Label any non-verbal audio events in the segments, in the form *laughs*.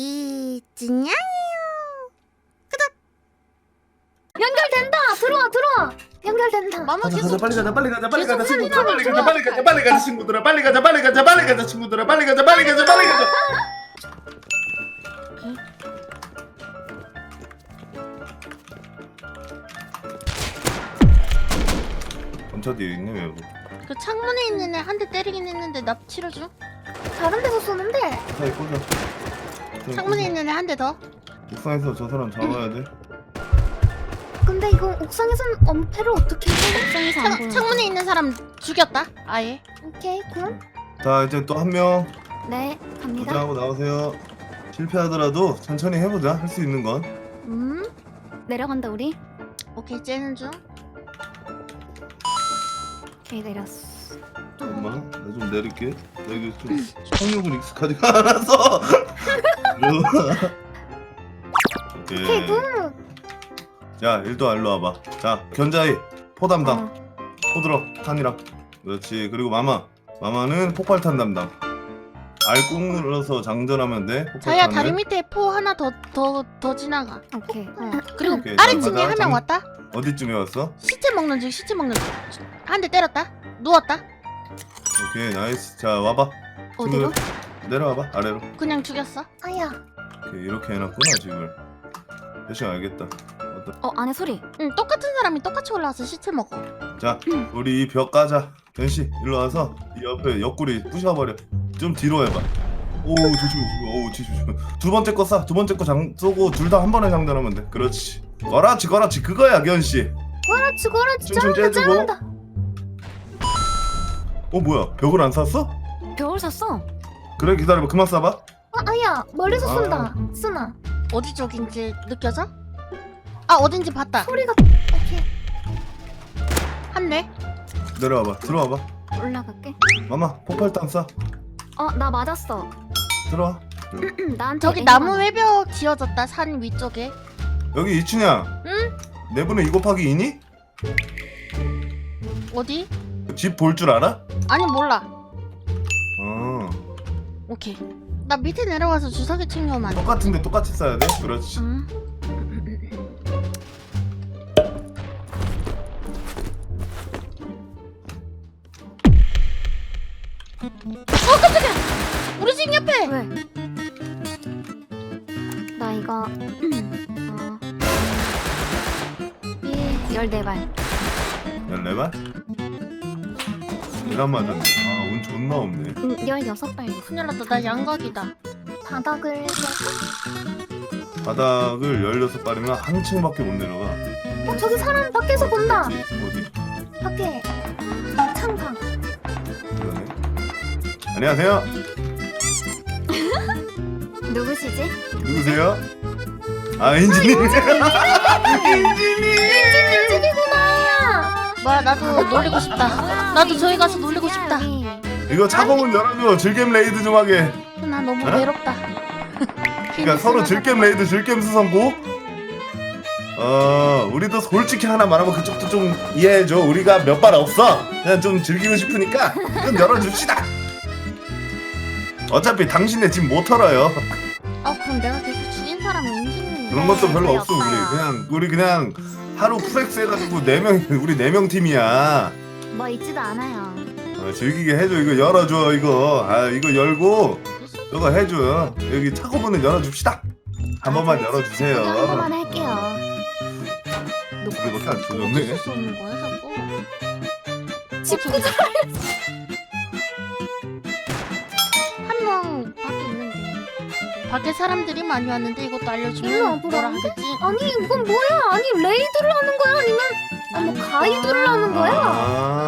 이 진양이요. 연결된다. 들어와 들어와. 연결된다. 마마 가자 계속 가자 빨리 가자 빨리 가자 빨리 가자 친구들아 사진하고 빨리 가자. 빨리 가자 빨리 가자 친구들아 빨리 가자 빨리 가자 빨리 가자 친구들아 빨리 가자 빨리 가자 빨리 가자 검차 뒤에 있네 왜 여기 그 창문에 있는 애 한 대 때리긴 했는데 나 치료줘. 다른 데서 쏘는데. 사이 꽂아 창문에. 있는 애 한 대 더. 옥상에서 저 사람 잡아야 돼 근데 이거 옥상에선 엄폐를 어떻게 해? 옥상에서 안 창, 보여. 창문에 있는 사람 죽였다. 아예. 오케이 굿. 자 이제 또 한 명 네 갑니다. 도전하고 나오세요 실패하더라도 천천히 해보자 할 수 있는 건 음. 내려간다 우리. 오케이 째는 중. 오케이 내렸어. 잠깐만 나 좀 내릴게 나 이거 좀 *clears throat* 성욕은 익숙하지가 않아서 오케이 *laughs* 오케이 굿. 자 일도 일로 와봐 자 견자이 포 담당 어. 포 들어 탄이랑 그렇지 그리고 마마 마마는 폭발탄 담당 알꾹 눌러서 장전하면 돼 자야 폭발탄을. 다리 밑에 포 하나 더 더 더 지나가. 오케이. 어. 그리고 오케이, 아래층에 자, 한명 장- 왔다. 어디쯤에 왔어? 시체 먹는 중 시체 먹는 중. 한 대 때렸다. 누웠다. 오케이 나이스 자 와봐 어디로? 내려와봐 아래로 그냥 죽였어. 아야. 오케이 이렇게 해놨구나 집을 대충 알겠다 어떤- 어 안에 소리. 응 똑같은 사람이 똑같이 올라와서 시체 먹어. 자 우리 이 벽 까자 변씨 일로 와서 이 옆에 옆구리 부셔버려 좀 뒤로 해봐 오 조심 조심 오 조심 두 번째 거쏴두 번째 거 장 쏘고 둘 다 한 번에 장전하면 돼 그렇지 거라치 거라치 그거야 견씨 그렇지 그렇지 춤좀 잘한다. 잘한다. 어 뭐야 벽을 안 쐈어? 벽을 샀어. 그래 기다려봐 그만 쏴봐 아 아야 멀리서 아. 쏜다. 쓰나 어디 쪽인지 느껴져? 아 어딘지 봤다. 소리가 오케이 한 대. 내려와봐 들어와봐 올라갈게. 마마 폭발탄 쏴 어 나 맞았어. 들어와 *clears throat* 나한테 저기 애가 나무. 외벽 지어졌다 산 위쪽에. 여기 이춘향 응? 내분의 2 곱하기 2니? 어디? 집 볼 줄 알아? 아니 몰라. 어 오케이. 나 밑에 내려가서 주사기 챙겨오면 안 돼? 똑같은데 똑같이 쏴야 돼 그렇지 응. 어 깜짝이야! 우리 집 옆에! 왜? 나 이거 어. 예, 14발 14발? 이란 맞았네 아 운 존나 없네. 응, 16발 큰일 났다. 나 양각이다. 바닥을 바닥을 16발이면 한 층밖에 못 내려가. 어 저기 사람 밖에서 본다. 어디? 밖에. 창방. 그러네. 안녕하세요. *laughs* 누구시지? 누구세요? 아 인지님. 인지님. 집이구나. 뭐야 나도 놀리고 싶다. 나도 저기 가서 놀리고 싶다 이거 차고문 열어줘 즐겜 레이드 좀 하게. 나 너무 어? 외롭다. 그러니까 *laughs* 서로 즐겜 레이드 즐겜 수성고. 어 우리도 솔직히 하나 말하면 그쪽도 좀 이해해줘. 우리가 몇 발 없어. 그냥 좀 즐기고 싶으니까 좀 열어줍시다. 어차피 당신네 집 못 털어요. 아 그럼 내가 계속 죽인 사람은 은진이 그런 것도 별로 별로 없어. 우리. 그냥 우리 그냥 하루 플렉스 해가지고 네명 우리 네 명 팀이야. 뭐 있지도 않아요 어, 즐기게 해줘. 이거 열어줘 이거. 아 이거 열고 이거 해줘요 여기 차고 문을 열어줍시다. 한 번만 열어주세요. 한 번만 할게요. 이거밖에 안 조졌네. 수 없는 거야 자꾸? 집 구조 한 명 밖에 있는데. 밖에 사람들이 많이 왔는데 이것도 일로 알려주면 와보라. 뭐라 하겠지? 아니 이건 뭐야? 아니 레이드를 하는 거야? 아니면 아, 뭐 가이드를 하는 거야? 아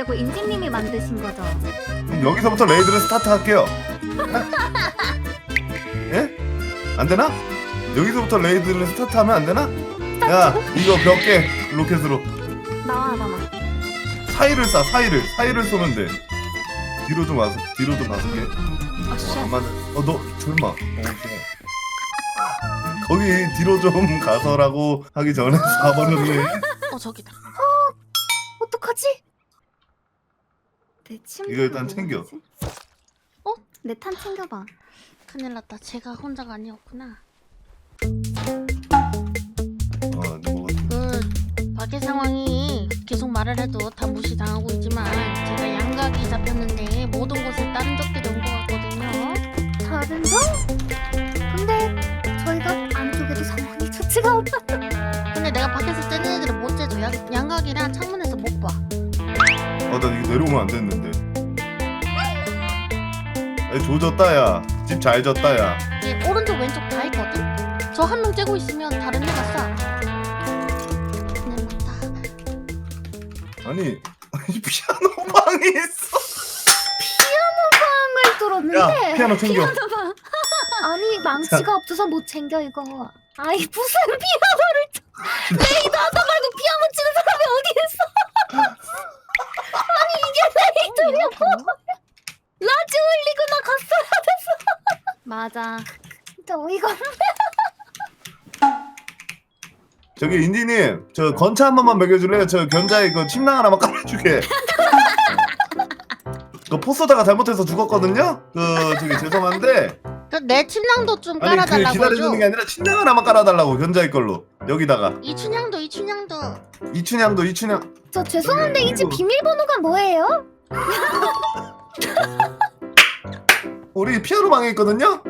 잘 만드셨다고 인진님이 만드신 거죠 그럼 여기서부터 레이드를 스타트 할게요 예? 안 되나? 여기서부터 레이드를 스타트하면 안 되나? 야 이거 몇 개 로켓으로 나와 봐봐 사이를 쏴 사이를 사이를 쏘면 돼 뒤로 좀 와서 뒤로 좀 와서 게아 씨. 어, 안 맞아. 어, 너 설마. 어, 오케이. 거기 뒤로 좀 가서라고 하기 전에 *laughs* 사버렸네. 어 저기다 어떡하지? 내 침. 이거 일단 챙겨. 어? 내 탄 챙겨봐. 큰일 났다. 제가 혼자가 아니었구나. 아 누가 그 밖의 상황이 계속 말을 해도 다 무시당하고 있지만 제가 양각이 잡혔는데 모든 곳에 다른 적들이 온 것 같거든요. 다른 점? 근데 저희가 안쪽에도 상황이 좋지가 않다. 내려오면 안 됐는데 야, 조졌다 야 집 잘 졌다 야 이게 오른쪽 왼쪽 다 있거든? 저 한 명 째고 있으면 다른 애가 쏴. 큰일 났다. 아니 아니 피아노 방에 있어 걸 뚫었는데. 야 피아노 챙겨 *laughs* 아니 망치가 없어서 못 챙겨 이거. 아이 무슨 피아노를 쳐. *laughs* 레이더 하다 레이더냐고. 라지 올리고 나 갔어야 됐어. 맞아. 진짜 어이가 없네. 저기 인디님 저 건차 한 번만 먹여줄래요? 저 견자에 그 침낭 하나만 깔아주게 *laughs* 그 포소다가 잘못해서 죽었거든요? 그 저기 죄송한데 그내 침낭도 좀 아니 그 깔아달라고 기다려주는 게 해줘. 아니라 침낭 하나만 깔아달라고 견자의 걸로 여기다가 이춘향도 이춘향도. 이춘향도 이춘향 저 죄송한데 이 집 비밀번호가 뭐예요? 우리 피아노 방에 있거든요?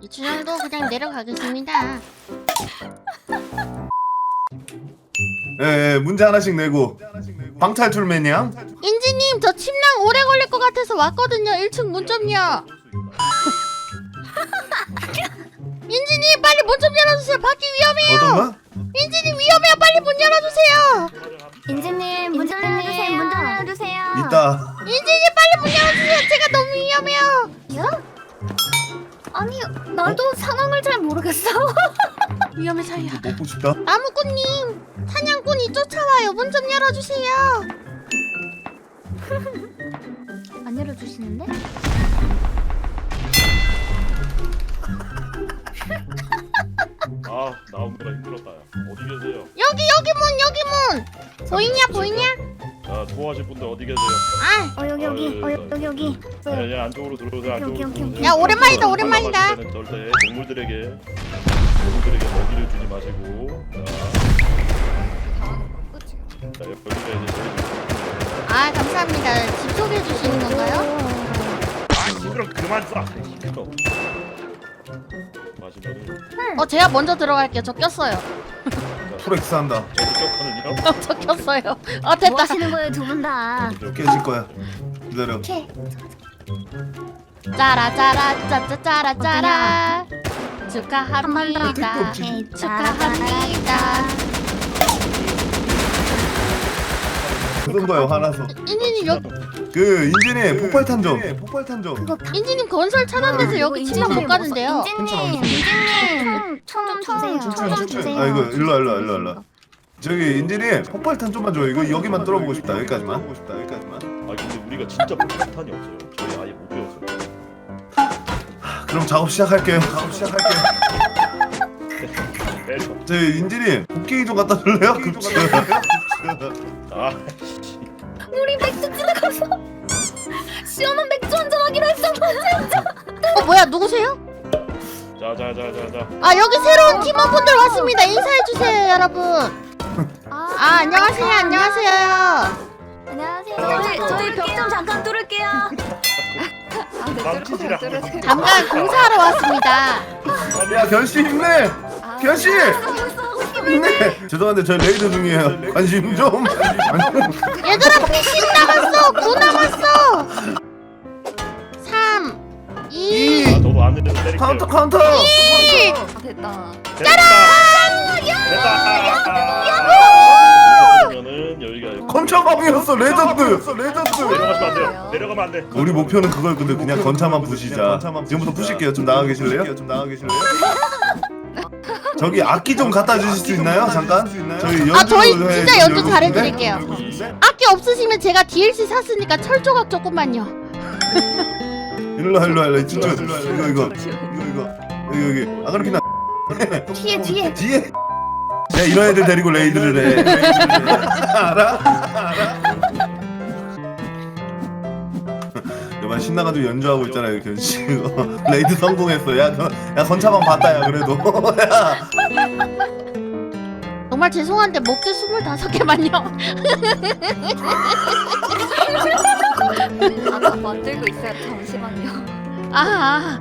이춘향도 그냥 내려가겠습니다. 예, 예 문제 하나씩 내고 방탈출 매니아 인지님 저 침낭 오래 걸릴 것 같아서 왔거든요. 1층 문 좀요. 인지님 빨리 문 좀 열어주세요. 밖이 위험해요. 어떤가? 인지님 위험해요. 빨리 문 열어주세요. 인지님 문 좀 열어주세요. 문 좀 열어주세요. 이따 인지님 빨리 문 열어주세요. 제가 너무 위험해요. 야? 아니 나도 상황을 잘 모르겠어. *laughs* 위험해 사이야. 먹고 싶다 나무꾼님 사냥꾼이 쫓아와요. 문 좀 열어주세요. *laughs* 안 열어주시는데? *laughs* 아 나오느라 힘들었다 보이냐 보이냐? 자 도와줄 분들 어디 계세요? 아 어 여기 여기 어 여기 여기. 야, 야 안쪽으로 들어오세요 안쪽으로 오케이, 오케이, 들어오세요 오케이. 야, 오랜만이다, 오랜만이다. 때는 절대 동물들에게 동물들에게 먹이를 주지 마시고 자, 자 여기가 이제 저희 집아 감사합니다. 집 소개해 주시는 건가요? 아 시끄러 그만 쏴 시끄러 마시면은 어 제가 먼저 들어갈게요. 저 꼈어요. *laughs* 프렉스 한다 저 꼈어요. 어 뭐 됐다. 하시는 거예요 두 분 다? 깨질 거야 기다려 오케이. 짜라 짜라 짜짜 짜라 짜라. 더. 축하합니다. 오케이. 축하합니다. 그런 거요 화나서. 인지님 여 그 인진이 폭발탄 좀 폭발탄 좀 그거 다. 인지님 건설 차단돼서 여기 침낭 못 가는데요. 인진님 인진님. 총좀 주세요. 춤추요 춤추요 아 이거 일로 와, 일로 와, 일로 와, 일로 와. 저기 인진이 폭발탄 좀만 줘 이거 여기만 뚫어보고 싶다. 여기까지만. 보고 싶다 여기까지만. 아 근데 우리가 진짜 폭탄이 없어요. 저희 아예 못 배웠어요 그럼 작업 시작할게요. 작업 시작할게요. 때려 저희 인진이 복귀 좀 갖다 줄래요? 급식 아 우리 맥주 집에 가서 시원한 맥주 한잔 하기로 했었는데. 어 뭐야 누구세요? 자 자 자 자 자 아 여기 새로운 팀원분들 왔습니다. 인사해 주세요 여러분. 아 안녕하세요 안녕하세요. 안녕하세요. 저희 저희 벽 좀 잠깐 뚫을게요. 남치지라 잠깐 공사하러 왔습니다. 야 견씨 힘내 견씨 힘내 죄송한데 저 레이드 중이에요. 관심 좀. 얘들아 피신 남았어. 9 남았어. 3 2 이. 저도 안내를 때릴게요. 카운터 카운터. 됐다. 됐다. 됐다 그러면은 여기가 건차방이었어 레전드. 레전드. 내려가시면 안 돼요. 내려가면 안 돼. 우리 목표는 그거였거든 그냥 건차만 부시자. 지금부터 부실게요. 좀 나가 계실래요? 좀 나가 계실래요? *laughs* 저기 악기 좀 갖다 주실 수 있나요? 잠깐? 저희 연주 아, 저희 진짜 연주 잘해드릴게요. 악기 없으시면 제가 DLC 샀으니까 철조각 조금만요. 일로 와 일로 와 일로 와. 이쪽 이거 이거. 이거 이거. 여기 여기. 아그리피나. 뒤에 뒤에. 뒤에. 야 이런 애들 데리고 레이드를 해. *laughs* 알아? 신나가지고 연주하고 있잖아요 견씨 *laughs* 레이드 성공했어 야, 건- 야 건차방 봤다 야 그래도. 야 *laughs* 정말 죄송한데 목재 25개만요. *laughs* 아까 만들고 있어요. 잠시만요. 아, 아